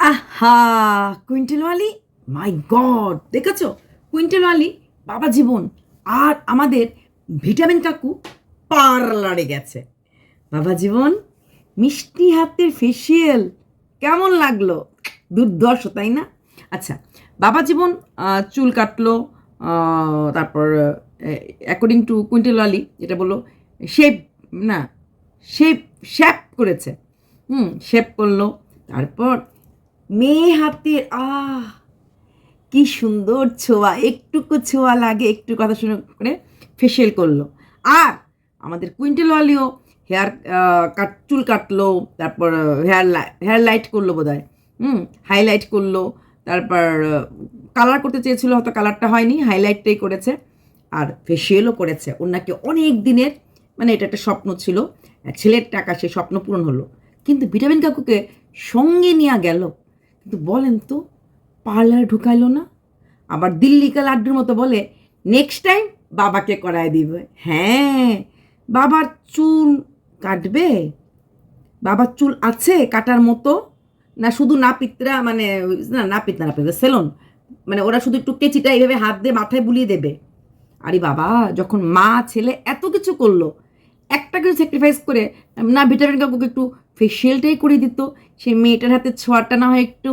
আহা কুইন্টেল ওয়ালি my God দেখেছ? কুইন্টেল ওয়ালি বাবা জীবন আর আমাদের ভিটামিন কাকু পার্লারে গেছে। বাবা জীবন, মিষ্টি হাতের ফেসিয়াল কেমন লাগল? দুর্দর্শ তাই না? আচ্ছা বাবা জীবন চুল কাটলো তারপর অ্যাকর্ডিং টু কুইন্টেল ওয়ালি যেটা বলল শেপ না শেপ শ্যাপ করেছে। হুম শেপ করল, তারপর মেয়ে হাতের, আহ, কি সুন্দর ছোঁয়া, একটুকু ছোঁয়া লাগে, একটু কথা শুনে করে ফেসিয়াল করল। আর আমাদের কুইন্টেল ওয়ালিও হেয়ার কাট, চুল কাটলো, তারপর হেয়ার হেয়ার লাইট করল বোধ হয় হুম হাইলাইট করল, তারপর কালার করতে চেয়েছিল, হয়তো কালারটা হয়নি হাইলাইটটাই করেছে, আর ফেসিয়ালও করেছে। ওর নাকি অনেক দিনের মানে এটা একটা স্বপ্ন ছিল ছেলের টাকা সে স্বপ্ন পূরণ হলো। কিন্তু ভিটামিন কাকুকে সঙ্গে নিয়ে গেল। কিন্তু বলেন তো, পার্লারে ঢুকাইলো না? আবার দিল্লিকা লাড্ডুর মতো বলে নেক্সট টাইম বাবাকে করায় দিবে। হ্যাঁ বাবার চুল কাটবে? বাবার চুল আছে কাটার মতো? না শুধু নাপিতরা মানে না, নাপিত না নাপিত সেলন মানে ওরা শুধু একটু কেচিটা এইভাবে হাত দিয়ে মাথায় বুলিয়ে দেবে। আরে বাবা, যখন মা, ছেলে এত কিছু করল, একটা কিছু স্যাক্রিফাইস করে, না ভিটামিন কাকুকে একটু ফেসিয়ালটাই করে দিত। সেই মেয়েটার হাতে ছোঁয়াটা না হয় একটু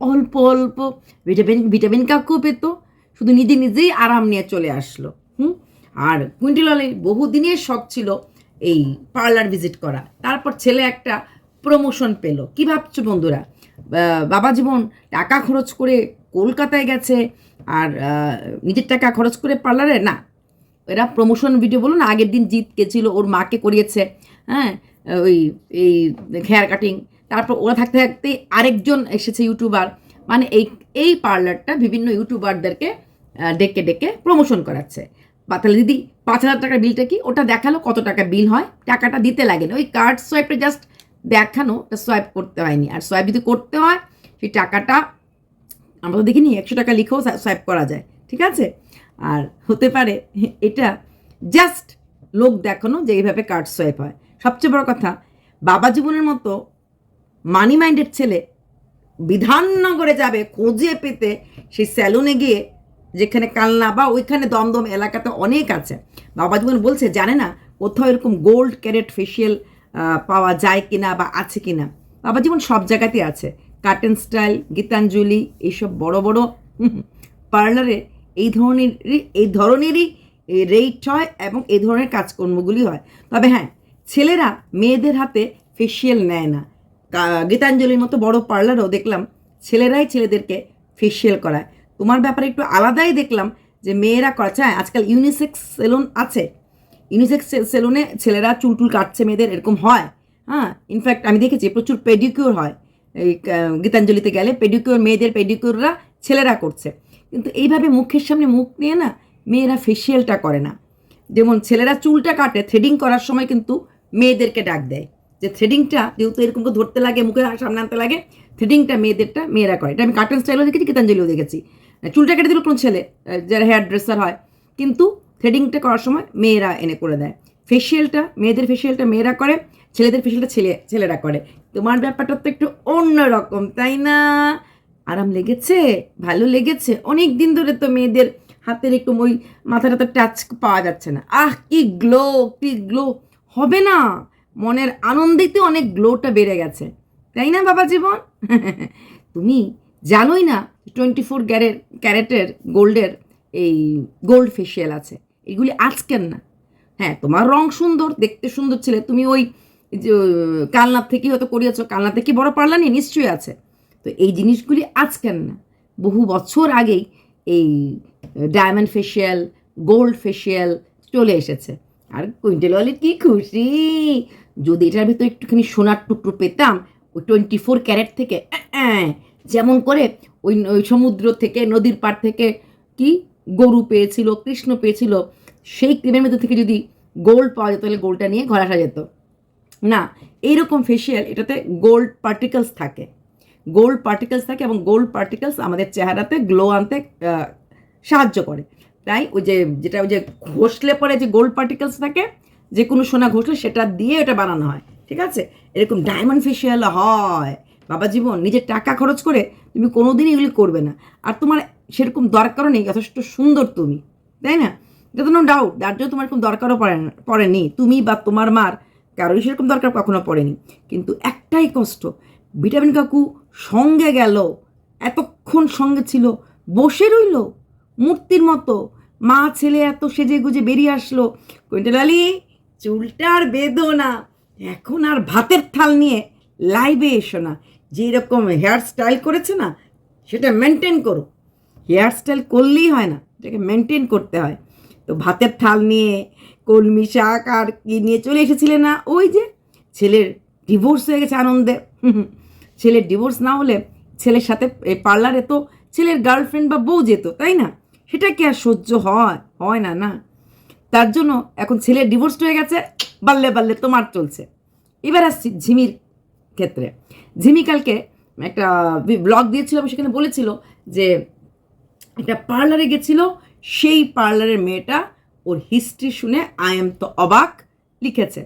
অল্প অল্প ভিটামিন ভিটামিন কাকু পেত। শুধু নিজে নিজেই আরাম নিয়ে চলে আসলো, হুম? আর কুইন্টেল আলী বহুদিনের শখ ছিল এই পার্লার ভিজিট করা। তারপর ছেলে একটা প্রমোশন পেল। কি ভাবছ বন্ধুরা? বাবা জীবন টাকা খরচ করে কলকাতায় গেছে আর নিজের টাকা খরচ করে পার্লারে না, এরা প্রমোশন ভিডিও বলুন আগের দিন জিত গেছিল ওর মাকে করিয়েছে হ্যাঁ? ওই, এই হেয়ার কাটিং তারপর ওরা থাকতে থাকতে আরেকজন এসেছে ইউটিউবার। মানে এই এই পার্লারটা বিভিন্ন ইউটিউবারদেরকে ডেকে ডেকে প্রমোশন করাচ্ছে। তাহলে দিদি, পাঁচ হাজার টাকার বিলটা কি? ওটা দেখাল কত টাকা বিল হয়? টাকাটা দিতে লাগে না ওই কার্ড সোয়াইপে জাস্ট দেখানো, ওটা সোয়াইপ করতে হয়নি। আর সোয়াইপ যদি করতে হয়, সেই টাকাটা আমরা তো দেখিনি, একশো টাকা লিখেও সোয়াইপ করা যায়। ঠিক আছে? আর হতে পারে, এটা জাস্ট লোক দেখানো যে এইভাবে কার্ড সোয়াইপ হয়। সবচেয়ে বড় কথা, বাবা জীবনের মতো মানি মাইন্ডেড ছেলে বিধাননগরে যাবে, খোঁজে পেতে সেই স্যালুনে গিয়ে যেখানে কালনা বা ওইখানে দমদম এলাকাতে অনেক আছে। বাবা জীবন বলছে, জানে না কোথাও এরকম গোল্ড ক্যারেট ফেসিয়াল পাওয়া যায় কিনা বা আছে কিনা? বাবা জীবন সব জায়গাতে আছে। কার্টেন স্টাইল গীতাঞ্জলি এইসব বড় বড় পার্লারে এই ধরনের এই ধরনেরই রেট হয় এবং এই ধরনের কাজকর্মগুলি হয়। তবে হ্যাঁ ছেলেরা মেয়েদের হাতে ফেসিয়াল নেয় না। গীতাঞ্জলির মতো বড় পার্লারও দেখলাম ছেলেরাই ছেলেদেরকে ফেসিয়াল করায়। তোমার ব্যাপারে একটু আলাদাই দেখলাম যে মেয়েরা করাচ্ছে হ্যাঁ আজকাল ইউনিসেক্স সেলুন আছে। ইউনিসেক্স সেলুনে ছেলেরা চুল টুল কাটছে মেয়েদের, এরকম হয়। হ্যাঁ ইনফ্যাক্ট আমি দেখেছি প্রচুর পেডিকিউর হয়। এই গীতাঞ্জলিতে গেলে পেডিকিউর মেয়েদের পেডিকিউররা ছেলেরা করছে। কিন্তু এইভাবে মুখের সামনে মুখ নিয়ে না মেয়েরা ফেসিয়ালটা করে না। যেমন ছেলেরা চুলটা কাটে থ্রেডিং করার সময় কিন্তু মেয়েদেরকে ডাক দেয়। যে থ্রেডিংটা যেহেতু এরকম করে ধরতে লাগে, মুখে সামনে আনতে লাগে থ্রেডিংটা মেয়েদেরটা মেয়েরা করে। এটা আমি কার্টন স্টাইলও দেখেছি, গীতাঞ্জলিও দেখেছি। চুলটা কেটে দিল কোনো ছেলে যারা হেয়ার ড্রেসার হয়। কিন্তু থ্রেডিংটা করার সময় মেয়েরা এনে করে দেয়। ফেসিয়ালটা মেয়েদের ফেসিয়ালটা মেয়েরা করে, ছেলেদের ফেসিয়ালটা ছেলে, ছেলেরা করে। তোমার ব্যাপারটা তো একটু অন্য রকম তাই না? আরাম লেগেছে, ভালো লেগেছে। অনেক দিন ধরে তো মেয়েদের হাতের একটু ওই মাথাটা তো টাচ পাওয়া যাচ্ছে না। আহ, কি গ্লো কি গ্লো হবে না। মনের আনন্দেতে অনেক গ্লোটা বেড়ে গেছে। তাই না, বাবা জীবন? তুমি জানোই না টোয়েন্টি ফোর ক্যারেট, ক্যারেটের, গোল্ডের এই গোল্ড ফেসিয়াল আছে। এগুলি আজকের না। হ্যাঁ তোমার রং সুন্দর, দেখতে সুন্দর ছেলে। তুমি ওই কালনাথ থেকে হয়তো করিয়েছো কালনাথ থেকে বড় পারলা নিয়ে নিশ্চয়ই আছে। তো এই জিনিসগুলি আজকের না। বহু বছর আগেই এই ডায়মন্ড ফেসিয়াল গোল্ড ফেসিয়াল চলে এসেছে। আর কুইন্টেল ওয়ালি কি খুশি? যদি এটার ভিতরে একটুখানি সোনার টুকরো পেতাম, ওই টোয়েন্টি ফোর ক্যারেট থেকে যেমন করে ওই ওই সমুদ্র থেকে, নদীর পাড় থেকে কি গরু পেয়েছিল, কৃষ্ণ পেয়েছিল, সেই ক্রিমের মধ্যে থেকে যদি গোল্ড পাওয়া যেত, তাহলে গোল্ডটা নিয়ে ঘর আসা যেত। না, এইরকম ফেসিয়াল এটাতে গোল্ড পার্টিকেলস থাকে। গোল্ড পার্টিকেলস থাকে এবং গোল্ড পার্টিকেলস আমাদের চেহারাতে গ্লো আনতে সাহায্য করে। তাই ওই যে, যেটা ওই যে ঘষলে পরে যে গোল্ড পার্টিকেলস থাকে, যে কোনো সোনা ঘষলে সেটা দিয়ে এটা বানানো হয়, ঠিক আছে? এরকম ডায়মন্ড ফেসিয়াল হয়। বাবা জীবন, নিজের টাকা খরচ করে তুমি কোনোদিনই এগুলি করবে না। আর তোমার সেরকম দরকারও নেই, যথেষ্ট সুন্দর তুমি, তাই না? এটা তো নো ডাউট তার জন্য তোমার এরকম দরকারও পড়ে না পড়েনি। তুমি বা তোমার মার কারোই সেরকম দরকার কখনো পড়েনি। কিন্তু একটাই কষ্ট, ভিটামিন কাকু সঙ্গে গেল, এতক্ষণ সঙ্গে ছিল, বসে রইল, মূর্তির মতো মা ছেলে এত সেজে গুজে বেরিয়ে আসলো। কুইন্টাল আলী, চুলটা আর বেঁধো না। এখন আর ভাতের থাল নিয়ে লাইভে এসো না। যেই রকম হেয়ার স্টাইল করেছে না, সেটা মেনটেন করো। হেয়ার স্টাইল করলেই হয় না, এটাকে মেনটেন করতে হয়। তো ভাতের থাল নিয়ে, কলমি শাক আর কি নিয়ে চলে এসেছিলে না? ওই যে ছেলের ডিভোর্স হয়ে গেছে আনন্দে। ছেলের ডিভোর্স না হলে ছেলের সাথে পার্লারে তো ছেলের গার্লফ্রেন্ড বা বউ যেত, তাই না? সেটা কি আর সহ্য হয়? হয় না না। তার জন্য এখন ছেলে ডিভোর্স হয়ে গেছে, বাল্লে বাল্লে তোমার চলছে। এবার আসছি ঝিমির ক্ষেত্রে। ঝিমি কালকে একটা ব্লগ দিয়েছিল সেখানে বলেছিল যে একটা পার্লারে গেছিল, সেই পার্লারের মেয়েটা ওর হিস্ট্রি শুনে আই এম তো অবাক লিখেছে।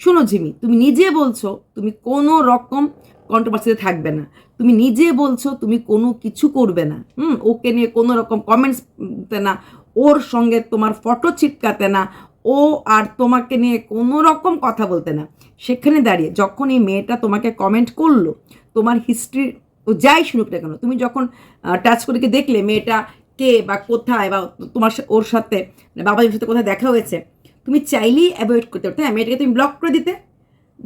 শোনো ঝিমি, তুমি নিজে বলছো, তুমি কোনো রকম কন্ট্রোভার্সিতে থাকবে না। তুমি নিজে বলছো, তুমি কোনো কিছু করবে না। হুম, ওকে নিয়ে কোনো রকম কমেন্টস না, ওর সঙ্গে তোমার ফটো চিপকাতে না, ও আর তোমাকে নিয়ে কোনো রকম কথা বলতে না। সেখানে দাঁড়িয়ে যখন এই মেয়েটা তোমাকে কমেন্ট করল, তোমার হিস্ট্রি ও যাই শুনুক না কেন, তুমি যখন টাচ করে কি দেখলে মেয়েটা কে বা কোথায় বা তোমার ওর সাথে বাবাজির সাথে কোথায় দেখা হয়েছে, তুমি চাইলেই অ্যাভয়েড করতে পারতে হ্যাঁ মেয়েটাকে তুমি ব্লক করে দিতে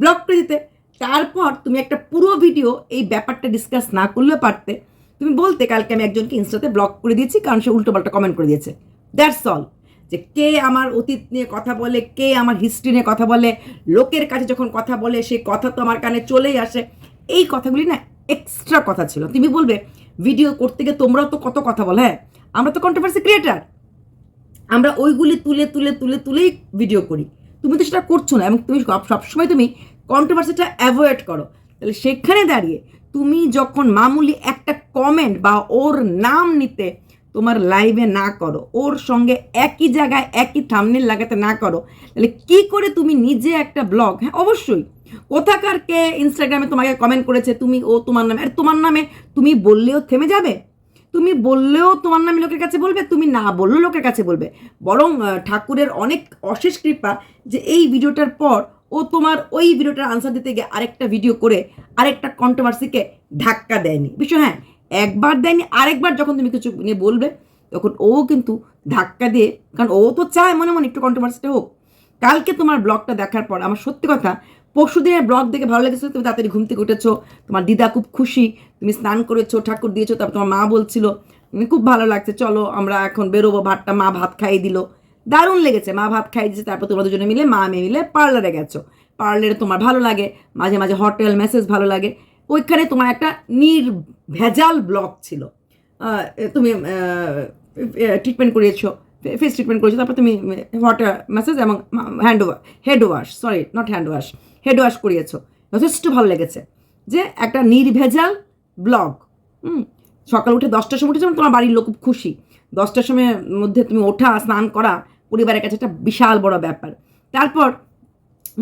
ব্লক করে দিতে। তারপর তুমি একটা পুরো ভিডিও এই ব্যাপারটা ডিসকাস না করলে পারতে, তুমি বলতে কালকে আমি একজনকে ইনস্টাতে ব্লক করে দিয়েছি, কারণ সে উল্টোপাল্টা কমেন্ট করে দিয়েছে। দ্যাটস অল যে কে আমার অতীত নিয়ে কথা বলে, কে আমার হিস্ট্রি নিয়ে কথা বলে, লোকের কাছে যখন কথা বলে, সেই কথা তো আমার কানে চলেই আসে। এই কথাগুলি না এক্সট্রা কথা ছিল। তুমি বলবে ভিডিও করতে গিয়ে তোমরাও তো কত কথা বলো হ্যাঁ? আমরা তো কন্ট্রোভার্সি ক্রিয়েটার আমরা ওইগুলি তুলে তুলে তুলে, তুলেই ভিডিও করি। তুমি তো সেটা করছ না, এবং তুমি সবসময় তুমি কন্ট্রোভার্সিটা অ্যাভয়েড করো। তাহলে সেখানে দাঁড়িয়ে তুমি যখন মামুলি একটা কমেন্ট বা ওর নাম নিতে তোমার লাইভে না করো, ওর সঙ্গে একই জায়গায় একই থামনেল লাগাতে না করো, তাহলে কি করে তুমি নিজে একটা ব্লগ হ্যাঁ অবশ্যই। কোথাকার কে ইনস্টাগ্রামে তোমাকে কমেন্ট করেছে, তুমি ও তোমার নামে, আর তোমার নামে তুমি বললেও থেমে যাবে। তুমি বললেও তোমার নামে লোকের কাছে বলবে, তুমি না বললেও লোকের কাছে বলবে। বরং ঠাকুরের অনেক অশেষ কৃপা যে এই ভিডিওটার পর ও তোমার ওই ভিডিওটার আনসার দিতে গিয়ে আরেকটা ভিডিও করে আরেকটা কন্ট্রোভার্সিকে ধাক্কা দেয়নি। বিষয় হ্যাঁ একবার দেয়নি, আরেকবার যখন তুমি কিছু নিয়ে বলবে, তখন ও কিন্তু ধাক্কা দিয়ে, কারণ ও তো চায় মনে মনে একটু কন্ট্রোভার্সিটা হোক। কালকে তোমার ব্লগটা দেখার পর, আমার সত্যি কথা পরশু দিনের ব্লগ দেখে ভালো লেগেছে তুমি তাড়াতাড়ি ঘুম থেকে উঠেছো, তোমার দিদা খুব খুশি, তুমি স্নান করেছ, ঠাকুর দিয়েছ, তারপর তোমার মা বলছিল খুব ভালো লাগছে, চলো আমরা এখন বেরোবো। ভাতটা মা ভাত খাইয়ে দিল। দারুণ লেগেছে। মা ভাত খাইয়ে দিয়েছে তারপর তোমরা দুজনে মিলে মা মেয়ে মিলে পার্লারে গেছো। পার্লারে তোমার ভালো লাগে, মাঝে মাঝে হোটেল মেসেজ ভালো লাগে। ওইখানে তোমার একটা নির্ভেজাল ব্লগ ছিল। তুমি ট্রিটমেন্ট করিয়েছো ফেস ট্রিটমেন্ট করেছ তারপর তুমি ওয়াটার ম্যাসেজ এবং hand wash head wash sorry not hand wash head wash করিয়েছো। যথেষ্ট ভালো লেগেছে। যে একটা নির্ভেজাল ব্লগ হুম, সকাল উঠে দশটার সময় উঠেছো, তোমার বাড়ির লোক খুশি। দশটার সময়ের মধ্যে তুমি ওঠা, স্নান করা পরিবারের কাছে একটা বিশাল বড় ব্যাপার। তারপর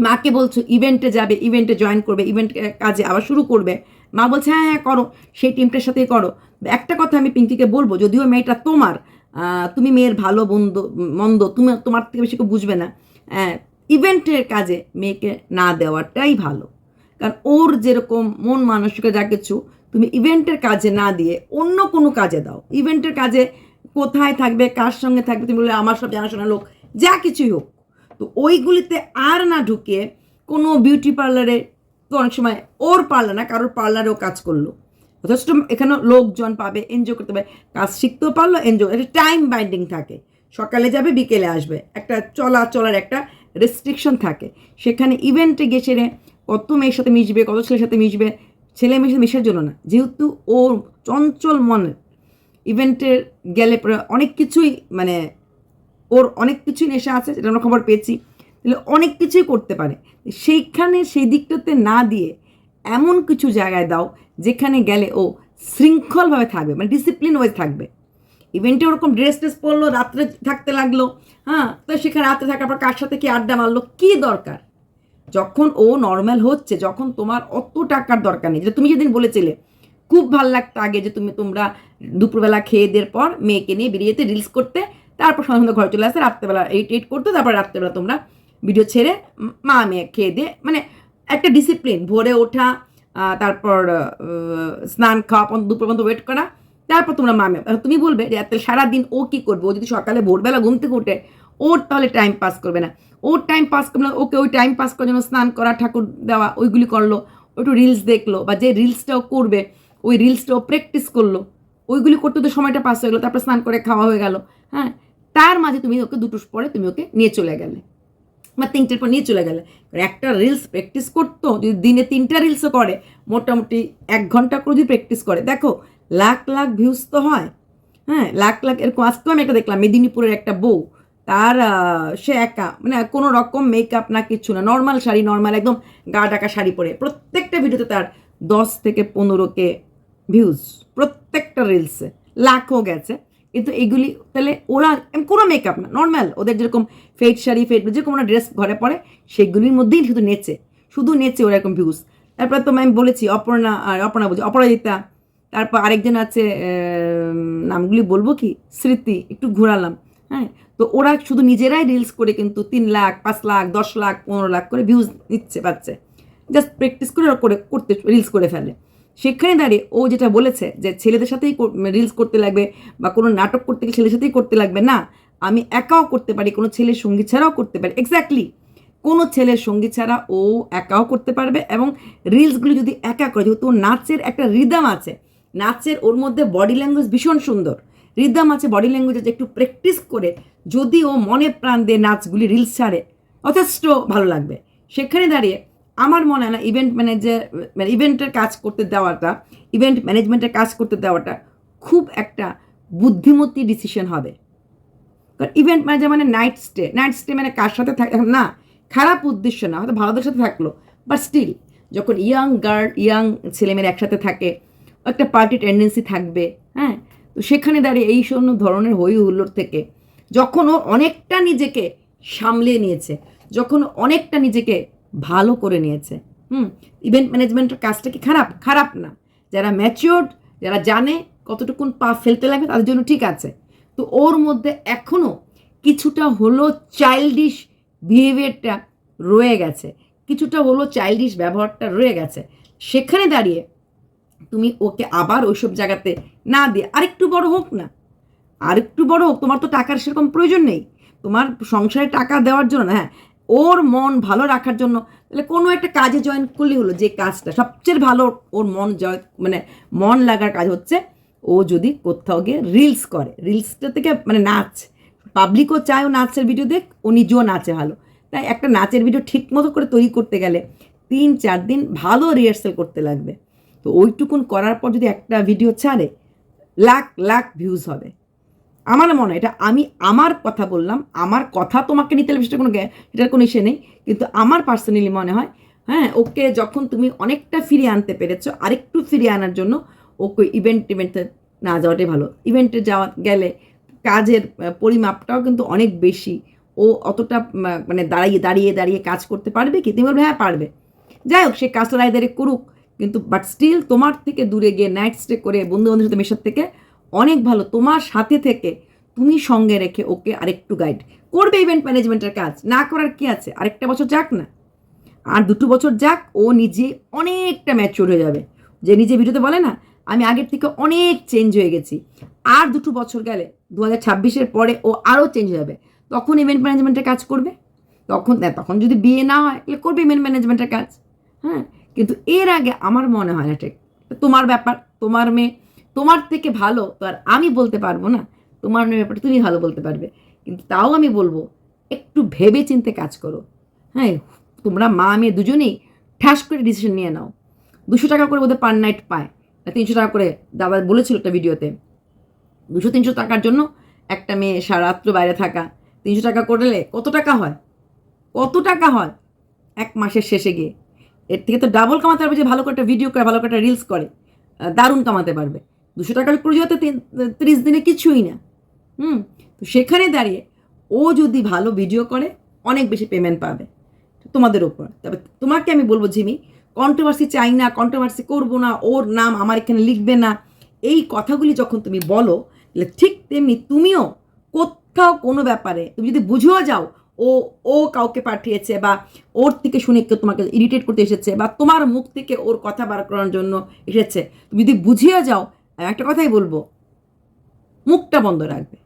মাকে বলছো ইভেন্টে যাবে ইভেন্টে জয়েন করবে ইভেন্ট কাজে আবার শুরু করবে। মা বলছে হ্যাঁ হ্যাঁ করো, সেই টিমটার সাথেই করো। একটা কথা আমি পিঙ্কিকে বলব, যদিও মেয়েটা তোমার তুমি মেয়ের ভালো বন্ধ, মন্দ, তুমি, তোমার থেকে বেশি কেউ বুঝবে না ইভেন্টের কাজে মেয়েকে না দেওয়াটাই ভালো। কারণ ওর যেরকম মন মানসিকতা যা কিছু, তুমি ইভেন্টের কাজে না দিয়ে অন্য কোনো কাজে দাও। ইভেন্টের কাজে কোথায় থাকবে, কার সঙ্গে থাকবে, তুমি বললে আমার সব জানাশোনা লোক, যা কিছুই হোক। তো ওইগুলিতে আর না ঢুকে কোনো বিউটি পার্লারে তো অনেক সময় ওর পার্লার না, কারোর পার্লারেও কাজ করল। যথেষ্ট এখানেও লোকজন পাবে এনজয় করতে পারবে, কাজ শিখতেও পারল এনজয় একটা টাইম বাইন্ডিং থাকে। সকালে যাবে, বিকেলে আসবে। একটা চলা চলার একটা রেস্ট্রিকশন থাকে। সেখানে ইভেন্টে গেছে সেরে কত মেয়ের সাথে মিশবে, কত ছেলের সাথে মিশবে, ছেলে মেয়ের সাথে মেশার জন্য না, যেহেতু ও চঞ্চল মনের ইভেন্টের গেলে অনেক কিছুই মানে ওর অনেক কিছুই নেশা আছে যেটা আমরা খবর পেয়েছি। তাহলে অনেক কিছুই করতে পারে। সেইখানে, সেই দিকটাতে না দিয়ে এমন কিছু জায়গায় দাও, যেখানে গেলে ও শৃঙ্খলভাবে থাকবে মানে ডিসিপ্লিন ওয়াইজ থাকবে। ইভেন্টে ওরকম ড্রেস ট্রেস পরলো, রাত্রে থাকতে লাগল হ্যাঁ? তো সেখানে রাত্রে থাকার পর কার সাথে কি আড্ডা মারলো? কী দরকার? যখন ও নর্মাল হচ্ছে, যখন তোমার অত টাকার দরকার নেই, যেটা তুমি যেদিন বলেছিলে খুব ভালো লাগতো আগে যে তুমি তোমরা দুপুরবেলা খেয়ে দেওয়ার পর মেয়েকে নিয়ে বেরিয়েতে রিলস করতে, তারপর সন্ধ্যা ঘরে চলে আসতে রাত্রেবেলা এইট এইট করতো, তারপর রাত্রেবেলা তোমরা ভিডিও ছেড়ে মা মেয়ে খেয়ে দিয়ে মানে একটা ডিসিপ্লিন ভোরে ওঠা তারপর স্নান খাওয়া পর্যন্ত, দুপুর পর্যন্ত ওয়েট করা, তারপর তোমরা মা মেয়ে তুমি বলবে যে এত সারাদিন ও কী করবে? ও যদি সকালে ভোরবেলা ঘুম থেকে উঠে, ওর তাহলে টাইম পাস করবে না। ওর টাইম পাস করবে না, ওকে ওই টাইম পাস করার জন্য স্নান করা, ঠাকুর দেওয়া, ওইগুলি করল একটু রিলস দেখল, বা যে রিলসটাও করবে ওই রিলসটাও প্র্যাকটিস করল। ওইগুলি করতে তো সময়টা পাস হয়ে গেলো, তারপর স্নান করে খাওয়া হয়ে গেল হ্যাঁ? তার মাঝে তুমি ওকে দুটোর পরে তুমি ওকে নিয়ে চলে গেলে। বা তিনটের পর নিয়ে চলে গেলে। একটা রিলস প্র্যাকটিস করতো, যদি দিনে তিনটা রিলসও করে, মোটামুটি এক ঘণ্টা করে যদি প্র্যাকটিস করে। দেখো, লাখ লাখ ভিউজ তো হয় হ্যাঁ? লাখ লাখ, এরকম আজকেও আমি একটা দেখলাম, মেদিনীপুরের একটা বউ, তার সে একা মানে কোনো রকম মেকআপ না কিছু না নর্মাল শাড়ি নর্মাল একদম গা ডাকা শাড়ি পরে। প্রত্যেকটা ভিডিওতে তার দশ থেকে পনেরো কে ভিউজ প্রত্যেকটা রিলসে লাখও গেছে। কিন্তু এগুলি তাহলে ওরা কোনো মেকআপ না নর্মাল ওদের যেরকম ফেড শাড়ি ফেড যে কোনো ড্রেস ঘরে পরে, সেগুলির মধ্যেই শুধু নেচে শুধু নেচে ওরা এরকম ভিউজ তারপরে তো আমি বলেছি, অপর্ণা আর অপর্ণা বলছি, অপরাজিতা, তারপর আরেকজন আছে নামগুলি বলব কি? স্মৃতি, একটু ঘোরালাম হ্যাঁ? তো ওরা শুধু নিজেরাই রিলস করে কিন্তু তিন লাখ, পাঁচ লাখ, দশ লাখ, পনেরো লাখ করে ভিউজ নিচ্ছে, পাচ্ছে। জাস্ট প্র্যাকটিস করে ওরা করে, করতে রিলস করে ফেলে। সেখানে দাঁড়িয়ে ও যেটা বলেছে যে ছেলেদের সাথেই রিলস করতে লাগবে বা কোনো নাটক করতে গেলে ছেলের সাথেই করতে লাগবে, না। আমি একাও করতে পারি, কোনো ছেলের সঙ্গী ছাড়াও করতে পারি। এক্স্যাক্টলি কোনো ছেলের সঙ্গী ছাড়া ও একাও করতে পারবে এবং রিলসগুলি যদি একা করে, যেহেতু নাচের একটা রিদম আছে, নাচের ওর মধ্যে বডি ল্যাঙ্গুয়েজ ভীষণ সুন্দর। রিদম আছে বডি ল্যাঙ্গুয়েজ একটু প্র্যাকটিস করে যদি ও মনে প্রাণ দিয়ে নাচগুলি রিলস ছাড়ে, যথেষ্ট ভালো লাগবে। সেখানে দাঁড়িয়ে আমার মনে হয় না ইভেন্ট ম্যানেজার মানে ইভেন্টের কাজ করতে দেওয়াটা ইভেন্ট ম্যানেজমেন্টের কাজ করতে দেওয়াটা খুব একটা বুদ্ধিমতী ডিসিশন হবে। কারণ ইভেন্ট ম্যানেজার মানে নাইট স্টে নাইট স্টে মানে কার সাথে থাকে না, খারাপ উদ্দেশ্য না, হয়তো ভালোদের সাথে থাকল বাট স্টিল যখন ইয়াং গার্ল ইয়াং ছেলেমেয়েরা একসাথে থাকে, একটা পার্টি টেন্ডেন্সি থাকবে হ্যাঁ তো সেখানে দাঁড়িয়ে এই সব ধরনের হই হুল্লোড় থেকে যখন ও অনেকটা নিজেকে সামলে নিয়েছে, যখন অনেকটা নিজেকে ভালো করে নিয়েছে। হুম? ইভেন্ট ম্যানেজমেন্টের কাজটা কি খারাপ? খারাপ না। যারা ম্যাচিওর্ড যারা জানে কতটুকুন পা ফেলতে লাগবে তাদের জন্য ঠিক আছে। তো ওর মধ্যে এখনও কিছুটা হলো চাইল্ডিশ বিহেভিয়ারটা রয়ে গেছে। কিছুটা হলো চাইল্ডিশ ব্যবহারটা রয়ে গেছে। সেখানে দাঁড়িয়ে তুমি ওকে আবার ওইসব জায়গাতে না দিয়ে আরেকটু বড় হোক না। আরেকটু বড় হোক, তোমার তো টাকার সেরকম প্রয়োজন নেই। তোমার সংসারে টাকা দেওয়ার জন্য হ্যাঁ ওর মন ভালো রাখার জন্য, তাহলে কোনো একটা কাজে জয়েন করলে হলো যে কাজটা। সবচেয়ে ভালো ওর মন জয় মানে মন লাগার কাজ হচ্ছে ও যদি কোথাও গিয়ে রিলস করে। রিলসটা থেকে মানে নাচ। পাবলিকও চায় ও নাচের ভিডিও দেখ, ও নিজেও নাচে ভালো। তাই একটা নাচের ভিডিও ঠিক মতো করে তৈরি করতে গেলে তিন চার দিন ভালো রিহার্সাল করতে লাগবে। তো ওইটুকুন করার পর যদি একটা ভিডিও ছাড়ে, লাখ লাখ ভিউজ হবে। আমার মনে এটা আমি আমার কথা বললাম, আমার কথা তোমাকে নিতে সেটা কোনো এটার কোনো ইসে নেই, কিন্তু আমার পার্সোনালি মনে হয় হ্যাঁ ওকে যখন তুমি অনেকটা ফিরিয়ে আনতে পেরেছ, আরেকটু ফিরিয়ে আনার জন্য ওকে ইভেন্ট ইভেন্টে না যাওয়াটাই ভালো। ইভেন্টে যাওয়া গেলে কাজের পরিমাপটাও কিন্তু অনেক বেশি। ও অতটা মানে দাঁড়িয়ে দাঁড়িয়ে দাঁড়িয়ে কাজ করতে পারবে কি? তুমি বলবে হ্যাঁ পারবে। যাই হোক, সে কাজটা দাঁড়িয়ে দাঁড়িয়ে করুক, কিন্তু বাট স্টিল তোমার থেকে দূরে গিয়ে নাইট স্টে করে বন্ধু বান্ধবের সাথে মেশার থেকে অনেক ভালো। তোমার সাথে থেকে তুমি সঙ্গে রেখে ওকে আরেকটু গাইড করবে ইভেন্ট ম্যানেজমেন্টের কাজ, না করার কি আছে? আরেকটা বছর যাক না। আর দুটো বছর যাক, ও নিজে অনেকটা ম্যাচিওর হয়ে যাবে। যে নিজে ভিডিওতে বলে না, আমি আগের থেকে অনেক চেঞ্জ হয়ে গেছি। আর দুটো বছর গেলে দু হাজার ছাব্বিশের পরে ও আরও চেঞ্জ হয়ে যাবে। তখন ইভেন্ট ম্যানেজমেন্টের কাজ করবে? তখন তখন যদি বিয়ে না হয়, তাহলে করবে ইভেন্ট ম্যানেজমেন্টের কাজ। হ্যাঁ? কিন্তু এর আগে আমার মনে হয় না ঠিক। তোমার ব্যাপার, তোমার মেয়ে তোমার থেকে ভালো তো আর আমি বলতে পারব না। তোমার মেয়ের ব্যাপারটা তুমি ভালো বলতে পারবে। কিন্তু তাও আমি বলব, একটু ভেবে চিনতে কাজ করো। হ্যাঁ তোমরা মা, মেয়ে দুজনেই ঠাস করে ডিসিশন নিয়ে নাও। দুশো টাকা করে বোধহয় পার নাইট পায়। তিনশো টাকা করে দাদা বলেছিল একটা ভিডিওতে। দুশো, তিনশো টাকার জন্য একটা মেয়ে সারা রাত্র বাইরে থাকা। তিনশো টাকা করলে কত টাকা হয়? কত টাকা হয়? এক মাসের শেষে গিয়ে। এর থেকে তো ডাবল কামাতে পারবে যে ভালো করে একটা ভিডিও করে, ভালো করে একটা রিলস করে। দারুণ কামাতে পারবে। দুশো টাকার করে হতে ত্রিশ দিনে কিছুই না। হুম? তো সেখানে দাঁড়িয়ে ও যদি ভালো ভিডিও করে, অনেক বেশি পেমেন্ট পাবে। তোমাদের ওপর তবে তোমাকে আমি বলব, জিমি কন্ট্রোভার্সি চাই না কন্ট্রোভার্সি করব না, ওর নাম আমার এখানে লিখবে না। এই কথাগুলি যখন তুমি বলো, তাহলে ঠিক তেমনি তুমিও কোথাও কোনো ব্যাপারে, তুমি যদি বুঝেও যাও, ও ও কাউকে পাঠিয়েছে বা ওর থেকে শুনে কেউ তোমাকে ইরিটেট করতে এসেছে বা তোমার মুখ থেকে ওর কথা বার করার জন্য এসেছে, তুমি যদি বুঝিয়ে যাও আমি একটা কথাই বলব। মুখটা বন্ধ রাখবে।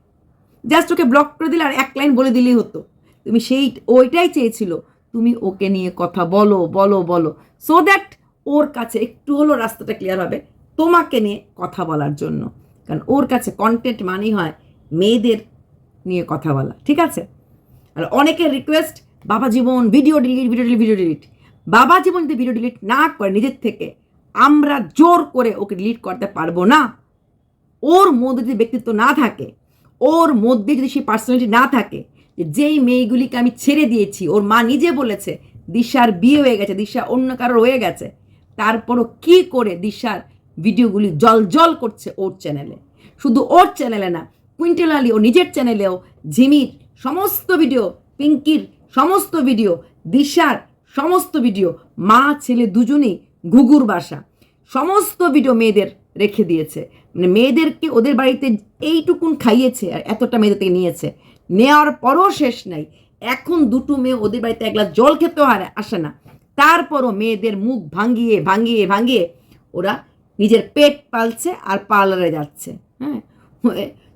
জাস্ট ওকে ব্লক করে দিলে আর এক লাইন বলে দিলেই হতো। তুমি সেই, ওইটাই চেয়েছিল। তুমি ওকে নিয়ে কথা বলো বলো বলো। সো দ্যাট ওর কাছে একটু হলো রাস্তাটা ক্লিয়ার হবে তোমাকে নিয়ে কথা বলার জন্য। কারণ ওর কাছে কন্টেন্ট মানেই হয় মেয়েদের নিয়ে কথা বলা। ঠিক আছে? আর অনেকের রিকোয়েস্ট বাবা জীবন video delete video delete video delete বাবা জীবন যদি ভিডিও ডিলিট না করে নিজের থেকে আমরা জোর করে ওকে ডিলিট করতে পারব না। ওর মধ্যে যদি ব্যক্তিত্ব না থাকে, ওর মধ্যে যদি সেই পার্সোনালিটি না থাকে যেই মেয়েগুলিকে আমি ছেড়ে দিয়েছি, ওর মা নিজে বলেছে, দিশার বিয়ে হয়ে গেছে, দিশা অন্য কারোর হয়ে গেছে, তারপরও কি করে দিশার ভিডিওগুলি জল জল করছে ওর চ্যানেলে শুধু ওর চ্যানেলে না, কুইন্টেল আলী ও নিজের চ্যানেলেও ঝিমির সমস্ত ভিডিও পিঙ্কির সমস্ত ভিডিও দিশার সমস্ত ভিডিও মা, ছেলে দুজনেই ঘুঘুর বাসা। সমস্ত ভিডিও মেয়েদের রেখে দিয়েছে। মানে মেয়েদেরকে ওদের বাড়িতে এইটুকুন খাইয়েছে আর এতটা মেয়েদের থেকে নিয়েছে। নেওয়ার পরও শেষ নাই। এখন দুটো মেয়ে ওদের বাড়িতে এক গ্লাস জল খেতেও আর আসে না। তারপরও মেয়েদের মুখ ভাঙিয়ে ভাঙিয়ে ভাঙিয়ে ওরা নিজের পেট পালছে আর পার্লারে যাচ্ছে। হ্যাঁ?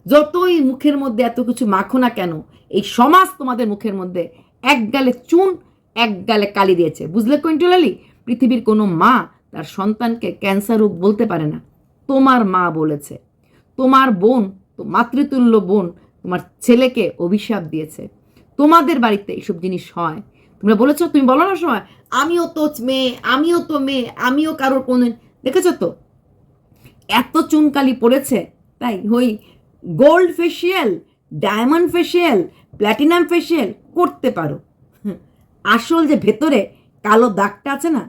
যতই মুখের মধ্যে এত কিছু মাখো না কেন, এই সমাজ তোমাদের মুখের মধ্যে এক গালে চুন, এক গালে কালি দিয়েছে। বুঝলে কুইন্টল আলী পৃথিবীর কোনো মা তার সন্তানকে ক্যান্সার রোগ বলতে পারে না। তোমার মা বলেছে। তোমার বোন, তো মাতৃতুল্য বোন, তোমার ছেলেকে অভিশাপ দিয়েছে। তোমাদের বাড়িতে এইসব জিনিস হয়। তোমরা বলেছ, তুমি বলো না সময়, আমিও তো মেয়ে, আমিও তো মেয়ে, আমিও কারোর কোন দেখেছ তো? এত চুনকালি পড়েছে, তাই ওই gold facial diamond facial platinum facial করতে পারো। আসল যে ভেতরে কালো দাগটা আছে না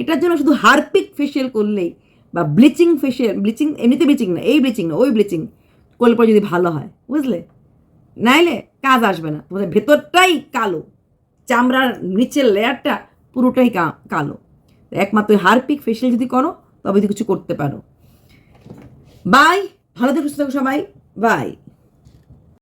এটার জন্য শুধু হারপিক ফেসিয়াল করলেই বা ব্লিচিং ফেসিয়াল ব্লিচিং এমনিতে ব্লিচিং না, এই ব্লিচিং না, ওই ব্লিচিং করলে পরে যদি ভালো হয়, বুঝলে? নাইলে কাজ আসবে না, তোমাদের ভেতরটাই কালো, চামড়ার নিচের লেয়ারটা পুরোটাই কালো। একমাত্র হারপিক ফেসিয়াল যদি করো, তবে কিছু করতে পারো। বাই ভালো থেকো, সুস্থ থেকো সবাই। বাই